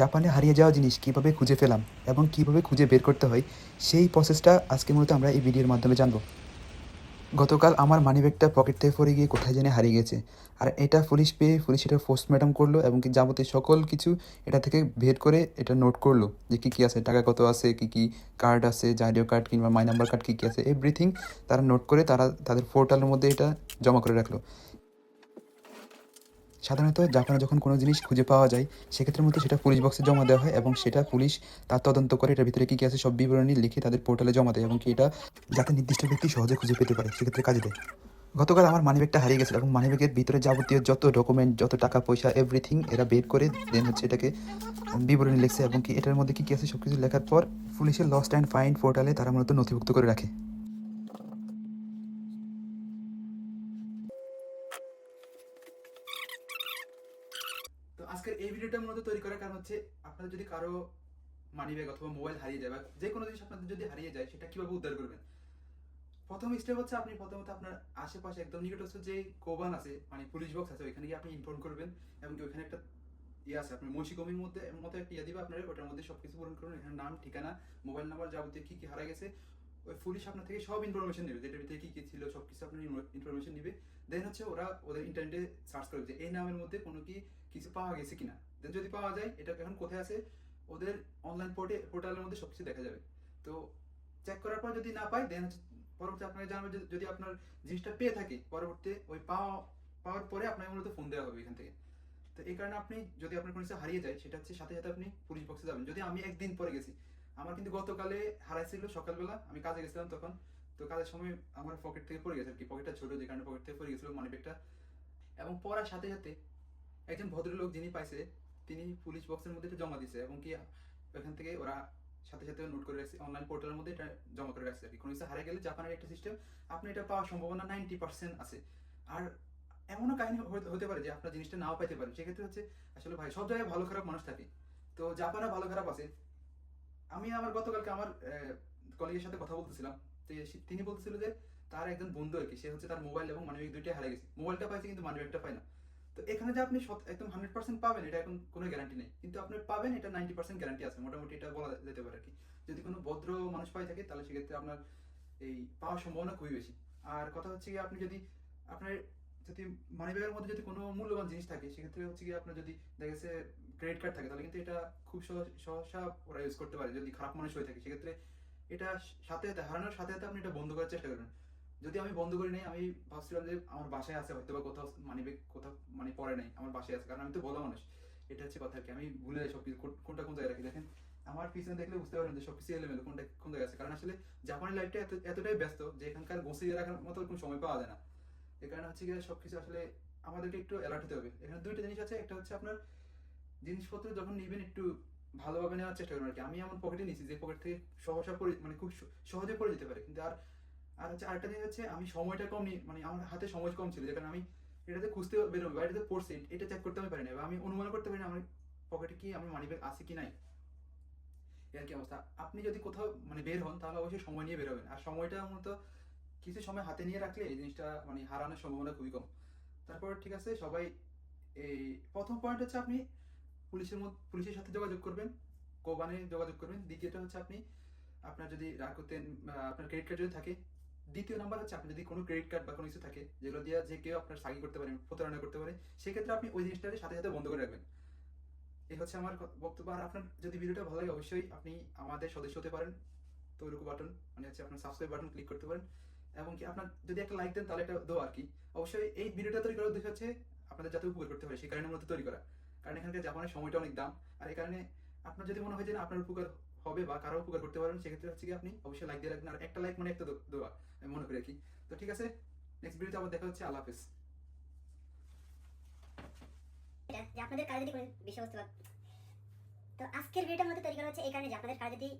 জাপানে হারিয়ে যাওয়া জিনিস কীভাবে খুঁজে পেলাম এবং কীভাবে খুঁজে বের করতে হয়, সেই প্রসেসটা আজকে মূলত আমরা এই ভিডিওর মাধ্যমে জানব। গতকাল আমার মানিব্যাগটা পকেট থেকে পড়ে গিয়ে কোথায় জেনে হারিয়ে গেছে। আর এটা পুলিশ পেয়ে পুলিশ এটা পোস্টমর্টম করল এবং কি যাবতীয় সকল কিছু এটা থেকে বের করে এটা নোট করল যে কী কী আছে, টাকা কত আছে, কী কী কার্ড আছে, জাতীয় কার্ড কিংবা মাই নাম্বার কার্ড কী কী আছে এভরিথিং তারা নোট করে তারা তাদের পোর্টালের মধ্যে এটা জমা করে রাখল। সাধারণত জাপানে যখন কোনো জিনিস খুঁজে পাওয়া যায়, সেক্ষেত্রে মধ্যে সেটা পুলিশ বক্সে জমা দেওয়া হয় এবং সেটা পুলিশ তার তদন্ত করে এটার ভিতরে কী কী আছে সব বিবরণী লিখে তাদের পোর্টালে জমা দেয় এবং কি এটা যাতে নির্দিষ্ট ব্যক্তি সহজে খুঁজে পেতে পারে, সেক্ষেত্রে কাজে দেয়। গতকাল আমার মানিব্যাগটা হারিয়ে গেছিল এবং মানিব্যাগের ভিতরে যাবতীয় যত ডকুমেন্ট যত টাকা, পয়সা এভরিথিং এরা বের করে দেন হচ্ছে এটাকে বিবরণী লিখছে এবং কি এটার মধ্যে কী কী আছে সব কিছু লেখার পর পুলিশের লস্ট অ্যান্ড ফাইন্ড পোর্টালে তারা মূলত নথিভুক্ত করে রাখে। আজকের এই ভিডিওটা মূলত তৈরি করার কারণ হচ্ছে আপনাদের যদি কারও মানি ব্যাগ অথবা মোবাইল হারিয়ে যায় বা যে কোনো জিনিস আপনাদের যদি হারিয়ে যায়, সেটা কীভাবে উদ্ধার করবেন? প্রথম স্টেপ হচ্ছে আপনি প্রথমত আপনার আশেপাশে একদম নিকটস্থ যে কোবান আছে মানে পুলিশ বক্স আছে, ওইখানে গিয়ে আপনি ইনফর্ম করবেন এবং ওইখানে একটা ইয়ে আছে, আপনার মসিকমির মধ্যে, মতো একটা ইয়ে দিবে আপনার, ওটার মধ্যে সবকিছু পূরণ করুন। এখানে নাম, ঠিকানা মোবাইল নাম্বার যাবতীয় কি কি হারা গেছে ওই পুলিশ আপনার থেকে সব ইনফরমেশন নেবে যেটার ভিতরে কি কি ছিল সব কিছু আপনার ইনফরমেশন নিবে। দেন হচ্ছে ওরা ওদের ইন্টারনেটে সার্চ করবে যে এই নামের মধ্যে কোনো কি কিছু পাওয়া গেছে কিনা। দেন যদি পাওয়া যায়, এটা এখন কোথায় আছে? ওদের অনলাইন পোর্টে পোর্টালের মধ্যে সবকিছু দেখা যাবে। তো চেক করার পর যদি না পাই দেন পরবর্তী আপনাকে জানাবে যদি আপনার জিনিসটা পেয়ে থাকে, পরবর্তী ওই পাওয়া, পাওয়ার পরে আপনাকে মূলত ফোন দেওয়া হবে এখান থেকে। তো এই কারণে আপনি যদি আপনার কোনো কিছু হারিয়ে যায়, সেটা হচ্ছে সাথে সাথে আপনি পুলিশ বক্সে যাবেন। যদি আমি একদিন পরে গেছি আমার কিন্তু গতকালে হারাইছিল সকালবেলা, আমি কাজে গেছিলাম তখন। তো কাজের সময় আমার পকেট থেকে পড়ে গেছে আর কি, পকেটটা ছোট যে কারণে পকেট থেকে পড়ে গেছিল মানি ব্যাগটা এবং পড়ার সাথে সাথে একজন ভদ্রলোক যিনি পাইছে, তিনি পুলিশ বক্সের মধ্যে জমা দিছে এবং কি ওখান থেকে ওরা সাথে সাথে নোট করে রাখছে অনলাইন পোর্টালের মধ্যে এটা জমা করে রাখছে আর কি। কোনো কিছু হারিয়ে গেলে জাপানের একটা সিস্টেম আপনি এটা পাওয়ার সম্ভাবনা নাইনটি পার্সেন্ট আছে। আর এমনও কাহিনী হতে পারে যে আপনার জিনিসটা নাও পাইতে পারেন। সেক্ষেত্রে হচ্ছে আসলে ভাই, সব জায়গায় ভালো খারাপ মানুষ থাকে। তো জাপানে ভালো খারাপ আছে। আমি আমার গতকালকে আমার কলিগের সাথে কথা বলতেছিলাম তো তিনি বলতেছিল যে তার একজন বন্ধু আর কি, সে হচ্ছে তার মোবাইল এবং মানিব্যাগ দুইটাই হারিয়ে গেছে। মোবাইলটা পাইছে কিন্তু মানিব্যাগটা পায় না। তো এখানে যে আপনি একদম হান্ড্রেড পার্সেন্ট পাবেন, এটা এখন কোনো গ্যারান্টি নেই। কিন্তু আপনি পাবেন, এটা নাইনটি পার্সেন্ট গ্যারান্টি আছে, মোটামুটি এটা বলা যেতে পারে আর কি। যদি কোনো ভদ্র মানুষ পাই থাকে, তাহলে সেক্ষেত্রে আপনার এই পাওয়ার সম্ভাবনা খুবই বেশি। আর কথা হচ্ছে কি আপনি যদি, আপনার যদি মানিব্যাগের মধ্যে যদি কোনো মূল্যবান জিনিস থাকে, সেক্ষেত্রে হচ্ছে কি আপনার যদি দেখা গেছে ক্রেডিট কার্ড থাকে, তাহলে কিন্তু এটা খুব সহসা ওরা ইউজ করতে পারে। যদি খারাপ মানুষ হয়ে থাকে, সেক্ষেত্রে এটা সাথে সাথে হারানোর সাথে সাথে আপনি এটা বন্ধ করার চেষ্টা করবেন। যদি আমি বন্ধ করি নাই, আমি ভাবছিলাম যে আমার বাসায় আছে হয়তো বা কোথাও মানিব্যাগ কোথাও মানে পড়ে নাই, আমার বাসায় আছে, কারণ আমি তো বলা মানুষ। এটা হচ্ছে কথা কি। আমি ভুলে যাই সবকিছু, কোন- কোনটা কোন জায়গায় রাখি? দেখেন, আমার পিছনে দেখলে বুঝতে পারবেন যে সবকিছু এলোমেলো, কোনটা কোন জায়গায় আছে। কারণ আসলে জাপানি লাইফটা এত, এতটাই ব্যস্ত যে এখানকার গুছিয়ে রাখার মতো কোনো সময় পাওয়া যায় না। এই কারণে হচ্ছে গিয়ে সবকিছু আসলে আমাদেরকে একটু অ্যালার্ট হতে হবে। এখানে দুইটা জিনিস আছে, একটা হচ্ছে আপনার জিনিসপত্র যখন নেবেন, একটু ভালোভাবে নেওয়ার চেষ্টা করবেন আর কি। আমি এমন পকেটে নিয়েছি যে পকেট থেকে সহসা পড়ে মানে খুব সহজে পড়ে যেতে পারে। কিন্তু আর আর হচ্ছে আরেকটা জিনিস হচ্ছে, আমি সময়টা কম নিই মানে আমার হাতে সময় কম ছিল, যে কারণে আমি এটাতে খুঁজতে বেরোবো, বা এটাতে পড়ছি, এটা চেক করতে আমি পারি না, বা আমি অনুমান করতে পারি না আমার পকেটে কি আমার মানি ব্যাগ আছে কি নাই। এর কি অবস্থা। আপনি যদি কোথাও মানে বের হন, তাহলে অবশ্যই সময় নিয়ে বেরোবেন আর সময়টা মূলত কিছু সময় হাতে নিয়ে রাখলে এই জিনিসটা মানে হারানোর সম্ভাবনা খুবই কম। তারপর ঠিক আছে, সবাই, এই প্রথম পয়েন্ট হচ্ছে আপনি পুলিশের পুলিশের সাথে যোগাযোগ করবেন, কোবানে যোগাযোগ করবেন। দ্বিতীয়টা হচ্ছে আপনি, আপনার যদি বা আপনার ক্রেডিট কার্ড যদি থাকে, দ্বিতীয় নাম্বার হচ্ছে আপনি যদি কোনো ক্রেডিট কার্ড বা কোনো কিছু থাকে, যেগুলো দিয়ে যে কেউ আপনার সাগি করতে পারে, প্রতারণা করতে পারে, সেক্ষেত্রে আপনি ওই জিনিসটাকে সাথে সাথে বন্ধ করে রাখবেন। এই হচ্ছে আমার বক্তব্য। আর আপনার যদি ভিডিওটা ভালো লাগে, অবশ্যই আপনি আমাদের সদস্য হতে পারেন। তৈরকু বাটন মানে হচ্ছে আপনার সাবস্ক্রাইব বাটন ক্লিক করতে পারেন। এবং কি আপনার যদি একটা লাইক দেন, তাহলে একটা দো আর কি। অবশ্যই এই ভিডিওটা তৈরি করার উদ্দেশ্য হচ্ছে আপনাদের যাতে উপকার করতে পারে, সেই কারণে মধ্যে তৈরি করা। কারণ এখানকার জাপানের সময়টা অনেক দাম। আর এই কারণে আপনার যদি মনে হয় যে না, আপনার উপকার হবে বা কারও উপকার করতে পারেন, সেক্ষেত্রে হচ্ছে কি আপনি অবশ্যই লাইক দিয়ে রাখবেন। আর একটা লাইক মানে একটা দো- দোয়া, আমি মনে করি আর কি। তো ঠিক আছে নেক্সট ভিডিওতে আবার দেখা হচ্ছে। আল্লাহ হাফেজ। আপনাদের কাজে যদি বিষয়বস্তু তো আজকের ভিডিওটার মধ্যে তৈরি করা হচ্ছে, এই কারণে যে আপনাদের কাজে যদি